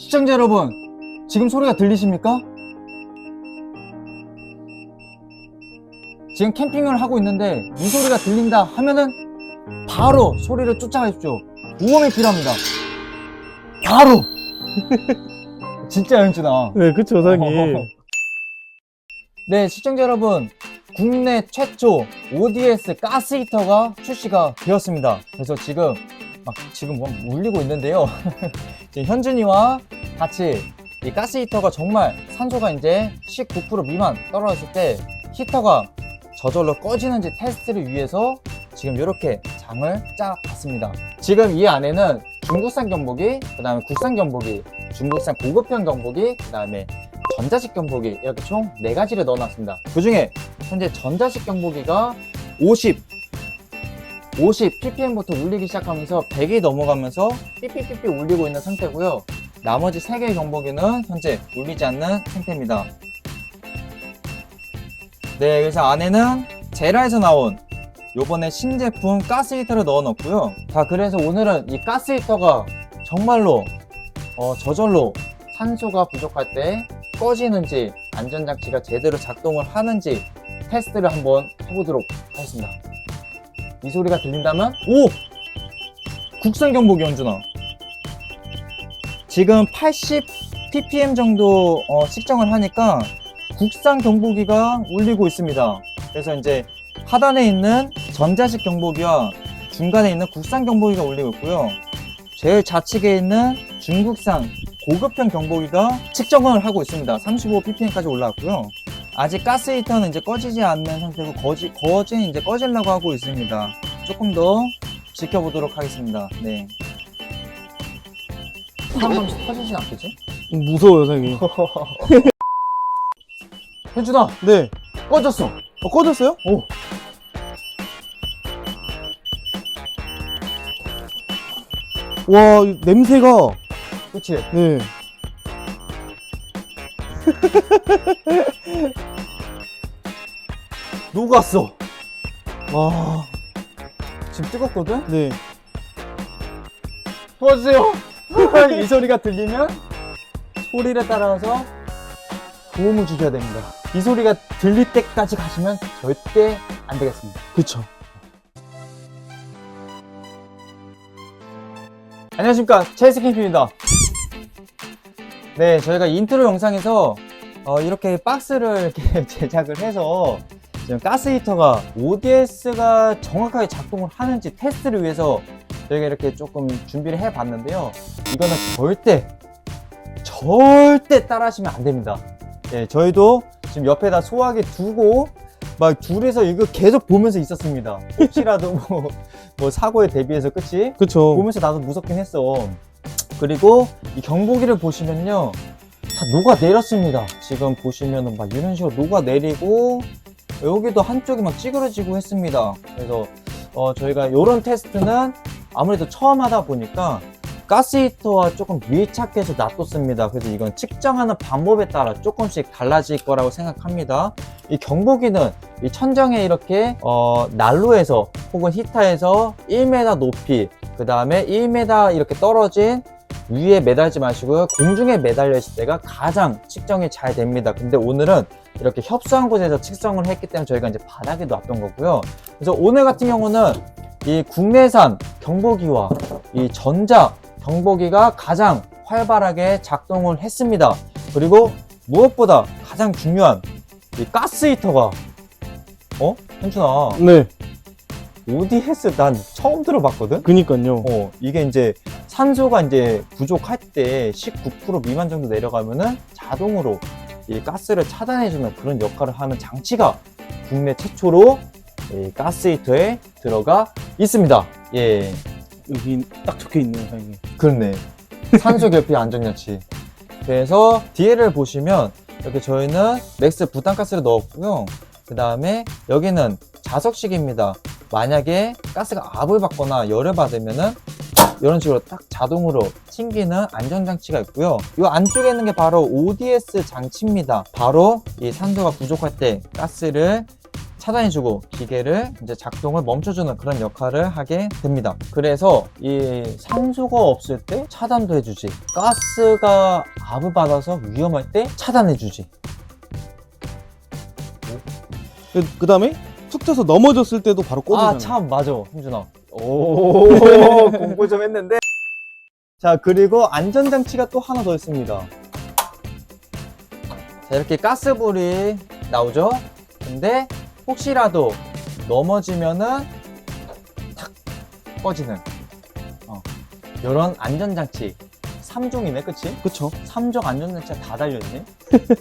시청자 여러분, 지금 소리가 들리십니까? 지금 캠핑을 하고 있는데 이 소리가 들린다 하면은 바로 소리를 쫓아가십시오. 보험이 필요합니다. 바로! 진짜 연준아. 네, 그쵸, 사장님. 네, 시청자 여러분. 국내 최초 ODS 가스 히터가 출시가 되었습니다. 그래서 지금 막 지금 뭐 울리고 있는데요. 지금 현준이와 같이 이 가스 히터가 정말 산소가 이제 19% 미만 떨어졌을 때 히터가 저절로 꺼지는지 테스트를 위해서 지금 이렇게 장을 짜봤습니다. 지금 이 안에는 중국산 경보기, 그 다음에 국산 경보기, 중국산 고급형 경보기, 그 다음에 전자식 경보기 이렇게 총 4가지를 넣어놨습니다. 그 중에 현재 전자식 경보기가 50, 50 ppm부터 울리기 시작하면서 100이 넘어가면서 삐삐삐삐 울리고 있는 상태고요. 나머지 3개의 경보기는 현재 울리지 않는 상태입니다. 네, 그래서 안에는 제라에서 나온 요번에 신제품 가스 히터를 넣어 놓고요. 자, 그래서 오늘은 이 가스 히터가 정말로 어, 저절로 산소가 부족할 때 꺼지는지 안전장치가 제대로 작동을 하는지 테스트를 한번 해보도록 하겠습니다. 이 소리가 들린다면 오! 국산 경보기 연준아 지금 80 ppm 정도 어, 측정을 하니까 국산 경보기가 울리고 있습니다. 그래서 이제 하단에 있는 전자식 경보기와 중간에 있는 국산 경보기가 울리고 있고요. 제일 좌측에 있는 중국산 고급형 경보기가 측정을 하고 있습니다. 35 ppm까지 올라왔고요. 아직 가스 히터는 이제 꺼지지 않는 상태고 거지 거진 이제 꺼지려고 하고 있습니다. 조금 더 지켜보도록 하겠습니다. 네. 한번 터지진 않겠지? 무서워요, 사장님. 현준아 네. 꺼졌어. 어, 꺼졌어요? 오. 와, 이 냄새가. 그치? 네. 녹았어. 와, 지금 뜨겁거든? 네. 도와주세요. 이 소리가 들리면 소리를 따라서 도움을 주셔야 됩니다. 이 소리가 들릴 때까지 가시면 절대 안 되겠습니다. 그쵸. 안녕하십니까 체스 캠핑입니다. 네, 저희가 인트로 영상에서 어, 이렇게 박스를 이렇게 제작을 해서 지금 가스 히터가 ODS가 정확하게 작동을 하는지 테스트를 위해서 저희가 이렇게 조금 준비를 해 봤는데요. 이거는 절대 절대 따라하시면 안 됩니다. 예, 저희도 지금 옆에다 소화기 두고 막 둘이서 이거 계속 보면서 있었습니다. 혹시라도 뭐, 뭐 사고에 대비해서 그치? 그쵸. 보면서 나도 무섭긴 했어. 그리고 이 경보기를 보시면요. 다 녹아 내렸습니다. 지금 보시면은 막 이런 식으로 녹아 내리고 여기도 한쪽이 막 찌그러지고 했습니다. 그래서 어, 저희가 이런 테스트는 아무래도 처음 하다 보니까 가스 히터와 조금 밀착해서 놔뒀습니다. 그래서 이건 측정하는 방법에 따라 조금씩 달라질 거라고 생각합니다. 이 경보기는 이 천정에 이렇게 어, 난로에서 혹은 히터에서 1m 높이 그 다음에 1m 이렇게 떨어진 위에 매달지 마시고요. 공중에 매달려 있을 때가 가장 측정이 잘 됩니다. 근데 오늘은 이렇게 협소한 곳에서 측정을 했기 때문에 저희가 이제 바닥에 놨던 거고요. 그래서 오늘 같은 경우는 이 국내산 경보기와 이 전자 경보기가 가장 활발하게 작동을 했습니다. 그리고 무엇보다 가장 중요한 이 가스 히터가 어? 현준아 네. ODS 난 처음 들어봤거든? 그니까요. 어, 이게 이제 산소가 이제 부족할 때 19% 미만 정도 내려가면은 자동으로 이 가스를 차단해주는 그런 역할을 하는 장치가 국내 최초로 이 가스 히터에 들어가 있습니다. 예, 여기 딱 적혀 있네요, 사장님. 그렇네. 산소 결핍 안전장치. 그래서 뒤에를 보시면 이렇게 저희는 맥스 부탄가스를 넣었고요. 그 다음에 여기는 자석식입니다. 만약에 가스가 압을 받거나 열을 받으면은 이런 식으로 딱 자동으로 튕기는 안전장치가 있고요. 이 안쪽에 있는 게 바로 ODS 장치입니다. 바로 이 산소가 부족할 때 가스를 차단해주고 기계를 이제 작동을 멈춰주는 그런 역할을 하게 됩니다. 그래서 이 산소가 없을 때 차단도 해주지, 가스가 압을 받아서 위험할 때 차단해주지. 그, 그 다음에 툭 쳐서 넘어졌을 때도 바로 꽂아주잖아요. 아, 참, 맞아, 형준아. 오, 공부 좀 했는데. 자, 그리고 안전장치가 또 하나 더 있습니다. 자, 이렇게 가스불이 나오죠? 근데 혹시라도 넘어지면은 탁 꺼지는 어, 이런 안전장치 3종이네, 그치? 그쵸. 3종 안전장치가 다 달려있네?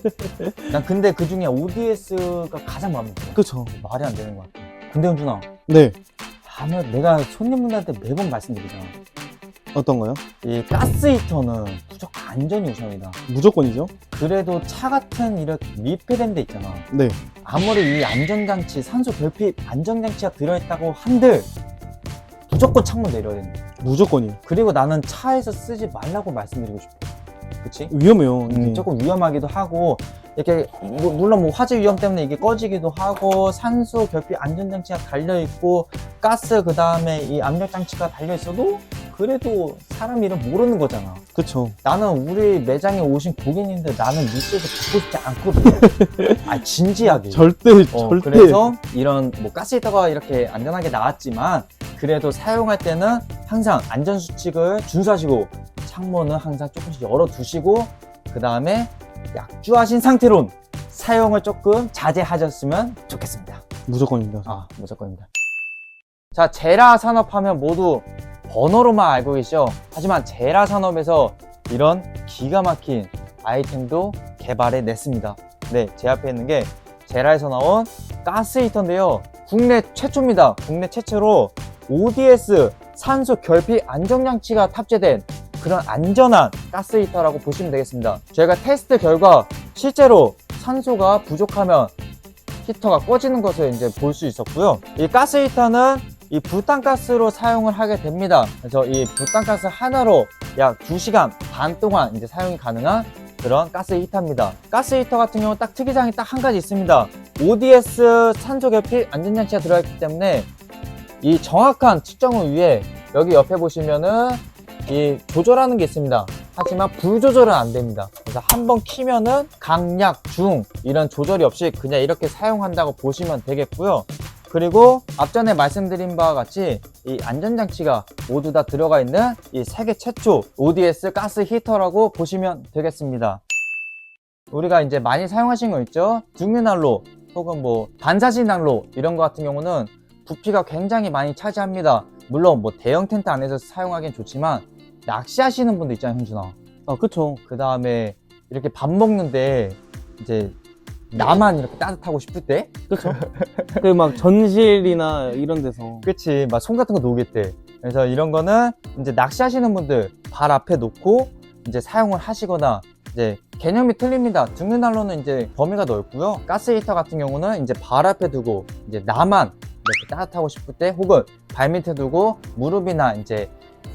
난 근데 그 중에 ODS가 가장 마음에 들어. 그쵸. 말이 안 되는 것 같아. 근데 현준아, 네. 하면 내가 손님분들한테 매번 말씀드리잖아. 어떤 거요? 이 가스 히터는 무조건 안전이 우선이다. 무조건이죠. 그래도 차 같은 이렇게密閉된 데 있잖아. 네. 아무리 이 안전장치, 산소 결핍 안전장치가 들어있다고 한들 무조건 창문 내려야 된다. 무조건이요. 그리고 나는 차에서 쓰지 말라고 말씀드리고 싶어. 그치? 위험해요. 음, 이게. 조금 위험하기도 하고 이렇게 뭐, 물론 뭐 화재 위험 때문에 이게 꺼지기도 하고 산소 결핍 안전 장치가 달려 있고 가스 그 다음에 이 압력 장치가 달려 있어도 그래도 사람 이름 모르는 거잖아. 그쵸. 나는 우리 매장에 오신 고객님들 나는 뉴스에서 듣고 싶지 않거든. 아 진지하게. 절대, 어, 절대. 그래서 이런 뭐 가스히터가 이렇게 안전하게 나왔지만 그래도 사용할 때는 항상 안전 수칙을 준수하시고 창문은 항상 조금씩 열어 두시고 그 다음에 약주하신 상태론 사용을 조금 자제하셨으면 좋겠습니다. 무조건입니다. 아 무조건입니다. 자 제라 산업하면 모두 번호로만 알고 계시죠? 하지만 제라 산업에서 이런 기가 막힌 아이템도 개발해 냈습니다. 네, 제 앞에 있는 게 제라에서 나온 가스 히터인데요. 국내 최초입니다. 국내 최초로 ODS 산소 결핍 안정장치가 탑재된 그런 안전한 가스 히터라고 보시면 되겠습니다. 저희가 테스트 결과 실제로 산소가 부족하면 히터가 꺼지는 것을 이제 볼 수 있었고요. 이 가스 히터는 이 부탄가스로 사용을 하게 됩니다. 그래서 이 부탄가스 하나로 약 2시간 반 동안 이제 사용이 가능한 그런 가스 히터입니다. 가스 히터 같은 경우 딱 특이사항이 딱 한 가지 있습니다. ODS 산소 결핍 안전장치가 들어있기 때문에 이 정확한 측정을 위해 여기 옆에 보시면은 이 조절하는 게 있습니다. 하지만 불 조절은 안 됩니다. 그래서 한번 키면은 강약, 중 이런 조절이 없이 그냥 이렇게 사용한다고 보시면 되겠고요. 그리고 앞전에 말씀드린 바와 같이 이 안전장치가 모두 다 들어가 있는 이 세계 최초 ODS 가스 히터라고 보시면 되겠습니다. 우리가 이제 많이 사용하신 거 있죠? 중류난로 혹은 뭐 반사신 난로 이런 거 같은 경우는 부피가 굉장히 많이 차지합니다. 물론 뭐 대형 텐트 안에서 사용하기엔 좋지만 낚시하시는 분도 있잖아요, 현준아. 아, 그쵸. 그 다음에 이렇게 밥 먹는데 이제 나만 이렇게 따뜻하고 싶을 때, 그쵸. 그 막 전실이나 이런 데서. 그치, 막 손 같은 거 녹일 때. 그래서 이런 거는 이제 낚시하시는 분들 발 앞에 놓고 이제 사용을 하시거나 이제 개념이 틀립니다. 죽는 난로는 이제 범위가 넓고요. 가스 히터 같은 경우는 이제 발 앞에 두고 이제 나만 이렇게 따뜻하고 싶을 때 혹은 발 밑에 두고 무릎이나 이제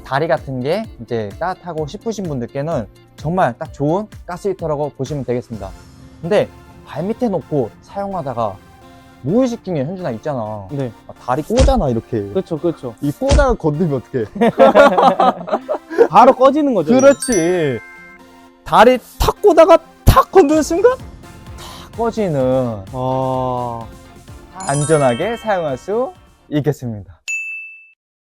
다리 같은 게 이제 따뜻하고 싶으신 분들께는 정말 딱 좋은 가스 히터라고 보시면 되겠습니다. 근데 발 밑에 놓고 사용하다가 무의식 중에 현준아 있잖아. 네. 아, 다리 꼬잖아 이렇게. 그쵸, 그쵸. 이 꼬다가 건들면 어떡해. 바로 꺼지는 거죠. 그렇지. 다리 탁 꼬다가 탁 건드는 순간 탁 꺼지는 아, 안전하게 사용할 수 있겠습니다.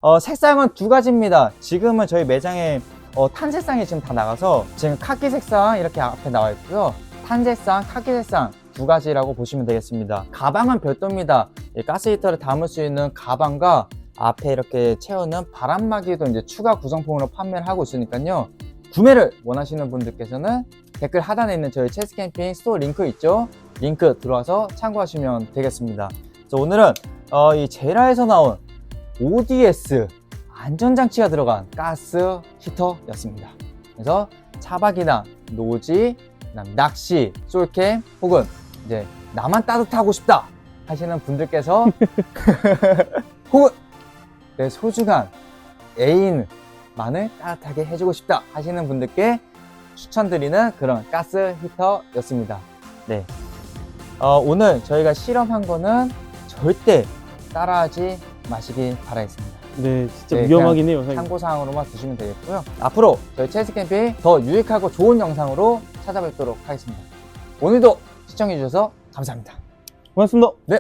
어, 색상은 두 가지입니다. 지금은 저희 매장에 어, 탄색상이 지금 다 나가서 지금 카키 색상 이렇게 앞에 나와 있고요. 탄색상, 카키 색상 두 가지라고 보시면 되겠습니다. 가방은 별도입니다. 이 가스 히터를 담을 수 있는 가방과 앞에 이렇게 채우는 바람막이도 이제 추가 구성품으로 판매를 하고 있으니까요. 구매를 원하시는 분들께서는 댓글 하단에 있는 저희 체스 캠핑 스토어 링크 있죠? 링크 들어와서 참고하시면 되겠습니다. 그래서 오늘은 어, 이 제라에서 나온 ODS 안전장치가 들어간 가스 히터였습니다. 그래서 차박이나 노지, 낚시, 솔캠 혹은 이제 나만 따뜻하고 싶다 하시는 분들께서 혹은 내 소중한 애인만을 따뜻하게 해주고 싶다 하시는 분들께 추천드리는 그런 가스 히터였습니다. 네. 어, 오늘 저희가 실험한 거는 절대 따라하지 마시길 바라겠습니다. 네, 진짜 네, 위험하긴 해요, 사장님. 참고사항으로만 두시면 되겠고요. 앞으로 저희 체스 캠핑 더 유익하고 좋은 영상으로 찾아뵙도록 하겠습니다. 오늘도 시청해주셔서 감사합니다. 고맙습니다. 네.